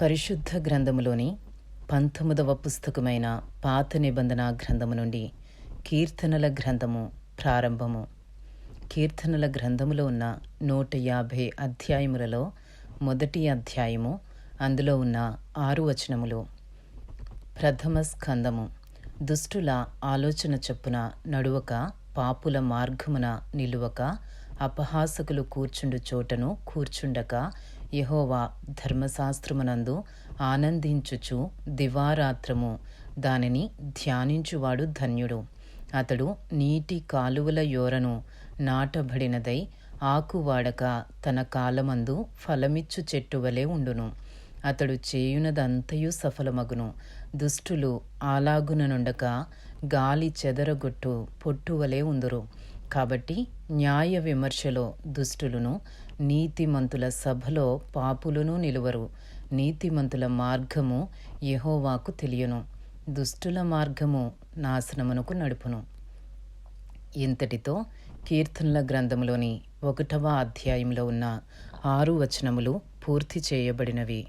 పరిశుద్ధ గ్రంథములోని పంతొమ్మిదవ పుస్తకమైన పాత నిబంధన గ్రంథము నుండి కీర్తనల గ్రంథము ప్రారంభము. కీర్తనల గ్రంథములో ఉన్న నూట యాభై అధ్యాయములలో మొదటి అధ్యాయము అందులో ఉన్న ఆరు వచనములు. ప్రథమ స్కందము. దుష్టుల ఆలోచన చొప్పున నడువక పాపుల మార్గమున నిలువక అపహాసకులు కూర్చుండు చోటను కూర్చుండక యహోవా ధర్మశాస్త్రమునందు ఆనందించుచు దివారాత్రము దానిని ధ్యానించువాడు ధన్యుడు. అతడు నీటి కాలువల యోరను నాటబడినదై ఆకువాడక తన కాలమందు ఫలమిచ్చు చెట్టు వలె ఉండును. అతడు చేయునదంతయు సఫలమగును. దుష్టులు ఆలాగుననుండక గాలి చెదరగొట్టు పొట్టువలే ఉందురు. కాబట్టి న్యాయ విమర్శలో దుష్టులను నీతిమంతుల సభలో పాపులను నిలువరు. నీతిమంతుల మార్గము యహోవాకు తెలియను. దుష్టుల మార్గము నాశనమునకు నడుపును. ఇంతటితో కీర్తనల గ్రంథములోని ఒకటవ అధ్యాయంలో ఉన్న ఆరు వచనములు పూర్తి చేయబడినవి.